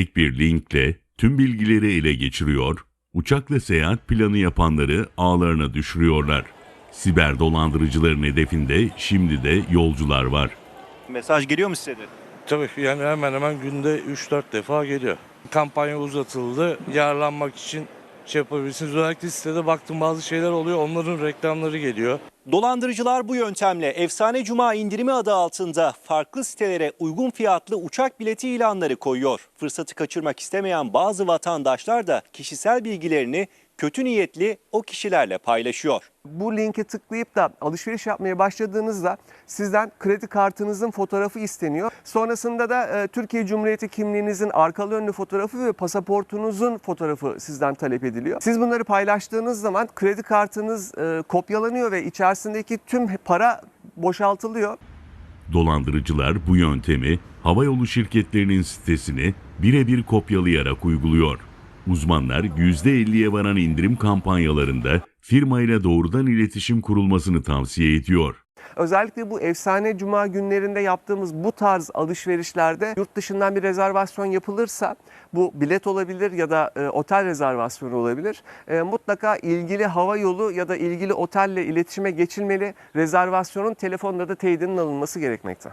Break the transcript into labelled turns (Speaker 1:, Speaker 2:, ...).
Speaker 1: Tek bir linkle tüm bilgileri ele geçiriyor, uçakla seyahat planı yapanları ağlarına düşürüyorlar. Siber dolandırıcıların hedefinde şimdi de yolcular var.
Speaker 2: Mesaj geliyor mu size de?
Speaker 3: Tabii yani hemen hemen günde 3-4 defa geliyor. Kampanya uzatıldı. Yararlanmak için şey yapabilirsiniz. Özellikle sitede baktım bazı şeyler oluyor. Onların reklamları geliyor.
Speaker 2: Dolandırıcılar bu yöntemle Efsane Cuma indirimi adı altında farklı sitelere uygun fiyatlı uçak bileti ilanları koyuyor. Fırsatı kaçırmak istemeyen bazı vatandaşlar da kişisel bilgilerini kötü niyetli o kişilerle paylaşıyor.
Speaker 4: Bu linke tıklayıp da alışveriş yapmaya başladığınızda sizden kredi kartınızın fotoğrafı isteniyor. Sonrasında da e, Türkiye Cumhuriyeti kimliğinizin arkalı önlü fotoğrafı ve pasaportunuzun fotoğrafı sizden talep ediliyor. Siz bunları paylaştığınız zaman kredi kartınız e, kopyalanıyor ve içerisindeki tüm para boşaltılıyor.
Speaker 1: Dolandırıcılar bu yöntemi havayolu şirketlerinin sitesini birebir kopyalayarak uyguluyor. Uzmanlar %50'ye varan indirim kampanyalarında firmayla doğrudan iletişim kurulmasını tavsiye ediyor.
Speaker 4: Özellikle bu efsane cuma günlerinde yaptığımız bu tarz alışverişlerde yurt dışından bir rezervasyon yapılırsa bu bilet olabilir ya da e, otel rezervasyonu olabilir. E, mutlaka ilgili hava yolu ya da ilgili otelle iletişime geçilmeli. Rezervasyonun telefonla da teyidinin alınması gerekmekte.